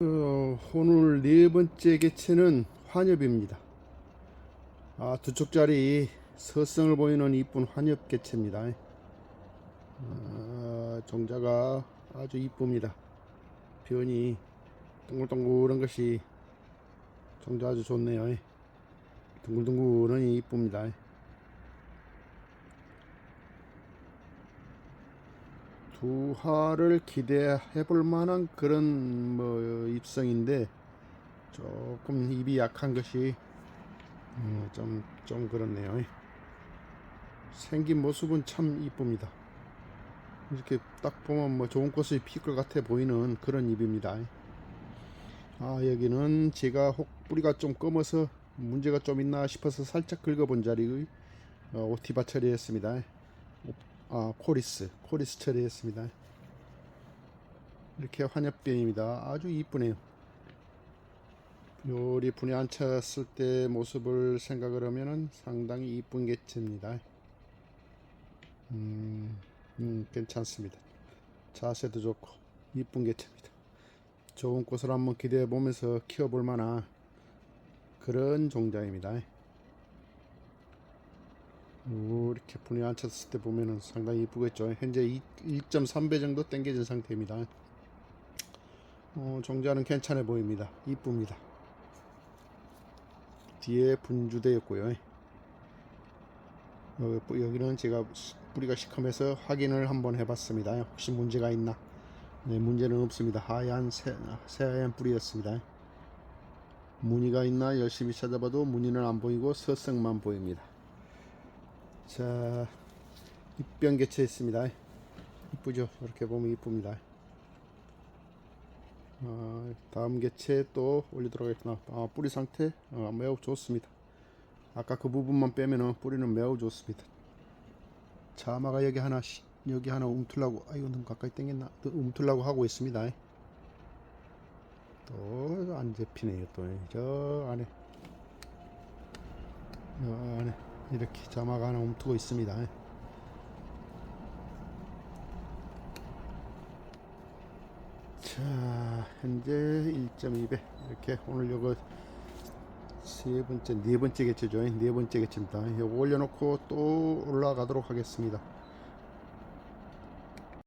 어, 오늘 네 번째 개체는 환엽입니다. 아, 두 쪽짜리 서성을 보이는 이쁜 환엽 개체입니다. 아, 종자가 아주 이쁩니다. 변이 동글동글한 것이 종자 아주 좋네요. 둥글둥글하니 이쁩니다. 두화를 기대해 볼 만한 그런 뭐 입성인데 조금 입이 약한 것이 좀좀 그렇네요. 생긴 모습은 참 이쁩니다. 이렇게 딱 보면 뭐 좋은 꽃이 필 것 같아 보이는 그런 잎입니다. 아 여기는 제가 혹 뿌리가 좀 검어서 문제가 좀 있나 싶어서 살짝 긁어본 자리의 어, 오티바 처리했습니다. 아 코리스 코리스 처리했습니다. 이렇게 환엽변입니다. 아주 이쁘네요. 요리 분에 앉혔을 때 모습을 생각을 하면은 상당히 이쁜 개체입니다. 음, 음, 괜찮습니다. 자세도 좋고 이쁜 개체입니다. 좋은 꽃을 한번 기대해 보면서 키워볼 만한 그런 종자입니다. 오, 이렇게 분에 앉혔을 때 보면은 상당히 이쁘겠죠. 현재 1.3배 정도 당겨진 상태입니다. 어, 종자는 괜찮아 보입니다. 이쁩니다. 뒤에 분주되었고요. 여기, 여기는 제가 뿌리가 시커매서 확인을 한번 해봤습니다. 혹시 문제가 있나? 네, 문제는 없습니다. 하얀 새, 새하얀 뿌리였습니다. 무늬가 있나 열심히 찾아봐도 무늬는 안 보이고 서성만 보입니다. 자, 입변 개체했습니다. 이쁘죠? 이렇게 보면 이쁩니다. 아, 다음 개체 또 올리도록 하겠습니다. 아, 뿌리 상태 어, 매우 좋습니다. 아까 그 부분만 빼면은 뿌리는 매우 좋습니다. 자마가 여기 하나 씨- 여기 하나 움틀라고 아 이거 너무 가까이 당겼나 또 움틀라고 하고 있습니다. 또 안 잡히네요 또 저 안에 저 안에 이렇게 자마가 하나 움트고 있습니다. 자 현재 1.2배 이렇게 오늘 요거 세 번째 네 번째 개체죠. 네 번째 개체입니다. 요거 올려놓고 또 올라가도록 하겠습니다